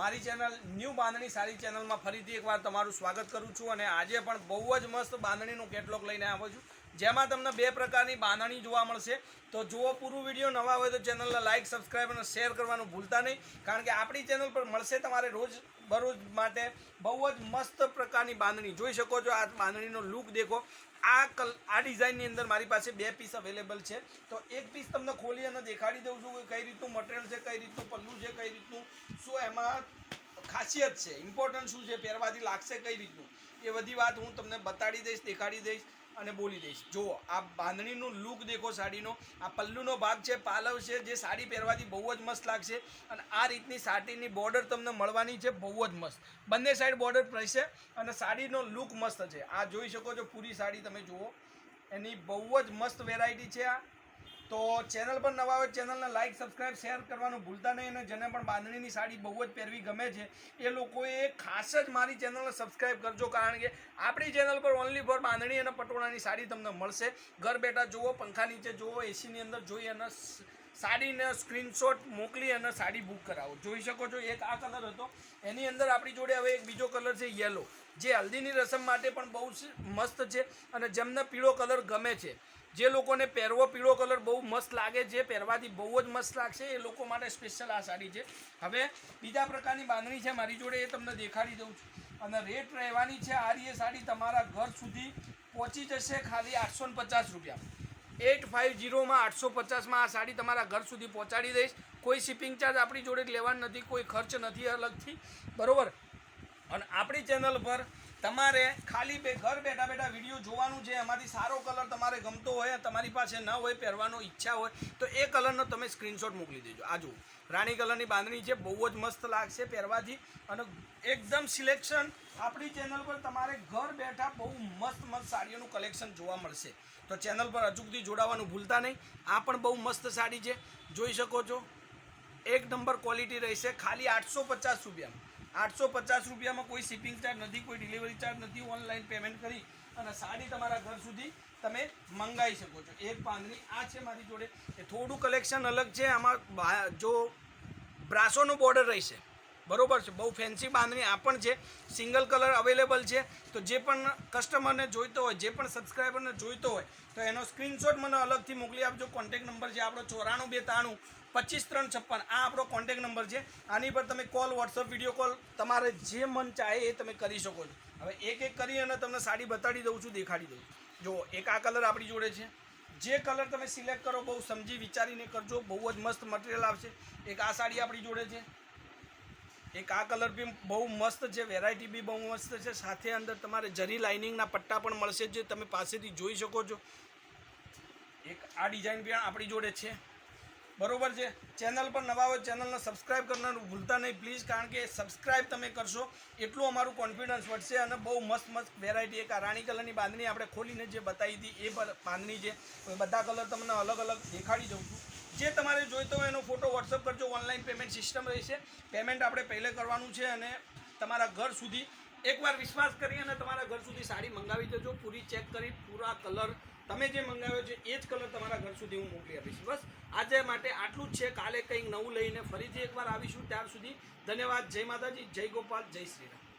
મારી channel new બાંધણી સારી ચેનલમાં ફરીથી એકવાર તમારું સ્વાગત કરું છું અને આજે પણ બહુ જ મસ્ત બાંધણીનું કેટલોગ લઈને આવ્યો છું. જેમાં તમને બે પ્રકારની બાંધણી જોવા મળશે. તો જુઓ પૂરું વીડિયો નવા હોય તો ચેનલને લાઇક સબસ્ક્રાઈબ અને શેર કરવાનું ભૂલતા નહીં. કારણ કે આપણી ચેનલ પર મળશે તમારે રોજ બરોજ માટે બહુ જ મસ્ત પ્રકારની બાંધણી. જોઈ શકો છો આ બાંધણીનો લુક દેખો. આ કલ, આ ડિઝાઇનની અંદર મારી પાસે બે પીસ અવેલેબલ છે. તો એક પીસ તમને ખોલી અને દેખાડી દઉં છું કે કઈ રીતનું મટીરિયલ છે, કઈ રીતનું પલ્લું છે, કઈ રીતનું શું એમાં ખાસિયત છે ઇમ્પોર્ટન્ટ શું છે, પહેરવાથી લાગશે કઈ રીતનું. એ બધી વાત હું તમને બતાડી દઈશ, દેખાડી દઈશ. અને બોલી દઈશ. જુઓ, આ બાંધણીનું લુક દેખો સાડીનો. આ પલ્લુનો ભાગ છે, પાલવ છે, જે સાડી પહેરવાથી બહુ જ મસ્ત લાગશે. અને આ રીતની સાડીની બોર્ડર તમને મળવાની છે, બહુ જ મસ્ત. બંને સાઈડ બોર્ડર રહેશે અને સાડીનો લુક મસ્ત છે. આ જોઈ શકો છો, પૂરી સાડી તમે જુઓ. એની બહુ જ મસ્ત વેરાયટી છે આ. તો ચેનલ પર નવા હોય ચેનલને લાઇક સબસ્ક્રાઇબ શેર કરવાનું ભૂલતા નહીં અને જેને પણ બાંધણીની સાડી બહુ જ પહેરવી ગમે છે, એ લોકોએ ખાસ જ મારી ચેનલને સબસ્ક્રાઇબ કરજો કારણ કે આપણી ચેનલ પર ઓનલી ફોર બાંધણી અને પટોળાની સાડી તમને મળશે. ઘર બેઠા જુઓ, પંખા નીચે જુઓ એસીની અંદર જોઈ અને સાડીને સ્ક્રીનશોટ મોકલી અને સાડી બુક કરાવો. જોઈ શકો છો એક આ કલર હતો. એની અંદર આપણી જોડે હવે એક બીજો કલર છે યલો જે હલ્દીની રસમ માટે પણ બહુ મસ્ત છે અને જેમને પીળો કલર ગમે છે. જે લોકોને પહેરવો પીળો કલર બહુ મસ્ત લાગે છે, પહેરવાથી બહુ જ મસ્ત લાગશે, એ લોકો માટે સ્પેશિયલ આ સાડી છે. હવે બીજા પ્રકારની બાંધણી છે મારી જોડે, એ તમને દેખાડી દઉં છું. અને રેટ રહેવાની છે આ રીએ સાડી તમારા ઘર સુધી પહોંચી જશે ખાલી આઠસો પચાસ રૂપિયા. એટ ફાઇવ જીરોમાં આઠસો પચાસમાં આ સાડી તમારા ઘર સુધી પહોંચાડી દઈશ. કોઈ શિપિંગ ચાર્જ આપણી જોડે લેવાનો નથી, કોઈ ખર્ચ નથી અલગથી. બરાબર? અને આપણી ચેનલ પર તમારે ખાલી બે ઘર બેઠા બેઠા વીડિયો જોવાનું છે, એમાંથી સારો કલર તમારે ગમતો હોય, તમારી પાસે ન હોય, પહેરવાનો ઈચ્છા હોય, તો એ કલરનો તમે સ્ક્રીનશોટ મોકલી દેજો. આ રાણી કલરની બાંધણી છે, બહુ જ મસ્ત લાગશે પહેરવાથી. અને એકદમ સિલેક્શન આપણી ચેનલ પર તમારે ઘર બેઠા બહુ મસ્ત મસ્ત સાડીઓનું કલેક્શન જોવા મળશે. તો ચેનલ પર હજુ સુધી જોડાવાનું ભૂલતા નહીં. આ પણ બહુ મસ્ત સાડી છે. જોઈ શકો છો, એક નંબર ક્વોલિટી રહેશે, ખાલી આઠસો પચાસ રૂપિયામાં. આઠસો પચાસ રૂપિયામાં કોઈ શિપિંગ ચાર્જ નથી, કોઈ ડિલિવરી ચાર્જ નથી, ઓનલાઈન પેમેન્ટ કરી અને સાડી તમારા ઘર સુધી તમે મંગાવી શકો છો. એક પાંદની આ છે મારી જોડે. એ થોડું કલેક્શન અલગ છે, આમાં જો બ્રાસોનું બોર્ડર રહેશે બરોબર છે, બહુ ફેન્સી બાંધણી આ પણ છે. સિંગલ કલર અવેલેબલ છે. તો જે પણ કસ્ટમરને જોઈતો હોય, જે પણ સબસ્ક્રાઈબરને જોઈતો હોય, તો એનો સ્ક્રીનશોટ મને અલગથી મોકલી આપજો. કોન્ટેક નંબર છે આપણો ચોરાણું બે ત્રાણું પચીસ ત્રણ છપ્પન. આ આપણો કોન્ટેક નંબર છે. આની પર તમે કોલ વોટ્સઅપ વીડિયો કોલ તમારે જે મન ચાહે એ તમે કરી શકો છો. હવે એક એક કરી અને તમને સાડી બતાડી દઉં છું, દેખાડી દઉં. જુઓ, એક આ કલર આપણી જોડે છે. જે કલર તમે સિલેક્ટ કરો, બહુ સમજી વિચારીને કરજો. બહુ જ મસ્ત મટીરિયલ આવશે. એક આ સાડી આપણી જોડે છે. એક આ કલર બી બહુ મસ્ત છે વેરાયટી બી બહુ મસ્ત છે. સાથે અંદર તમારે જરી લાઇનિંગના પટ્ટા પણ મળશે જે તમે પાસેથી જોઈ શકો છો. એક આ ડિઝાઇન પણ આપણી જોડે છે. બરોબર છે? ચેનલ પર નવા હોય ચેનલને સબસ્ક્રાઇબ કરવાનું ભૂલતા નહીં. પ્લીઝ કારણ કે સબસ્ક્રાઇબ તમે કરશો, એટલું અમારું કોન્ફિડન્સ વધશે અને બહુ મસ્ત મસ્ત વેરાયટી એક આ રાણી કલરની બાંધણી આપણે ખોલીને જે બતાવી હતી, એ બાંધણી છે. બધા કલર તમને અલગ અલગ દેખાડી દઉં છું. જે તમારે જોઈતો હોય એનો ફોટો વોટ્સઅપ કરજો. ઓનલાઈન પેમેન્ટ સિસ્ટમ રહેશે. પેમેન્ટ આપણે પહેલે કરવાનું છે અને તમારા ઘર સુધી એકવાર વિશ્વાસ કરી અને તમારા ઘર સુધી સાડી મંગાવી દેજો. પૂરી ચેક કરી, પૂરા કલર તમે જે મંગાવ્યો છે, એ જ કલર તમારા ઘર સુધી હું મોકલી આપીશ. બસ, આજે માટે આટલું જ છે. કાલે કંઈક નવું લઈને ફરીથી એકવાર આવીશું. ત્યાર સુધી ધન્યવાદ. જય માતાજી. જય ગોપાલ. જય શ્રીરામ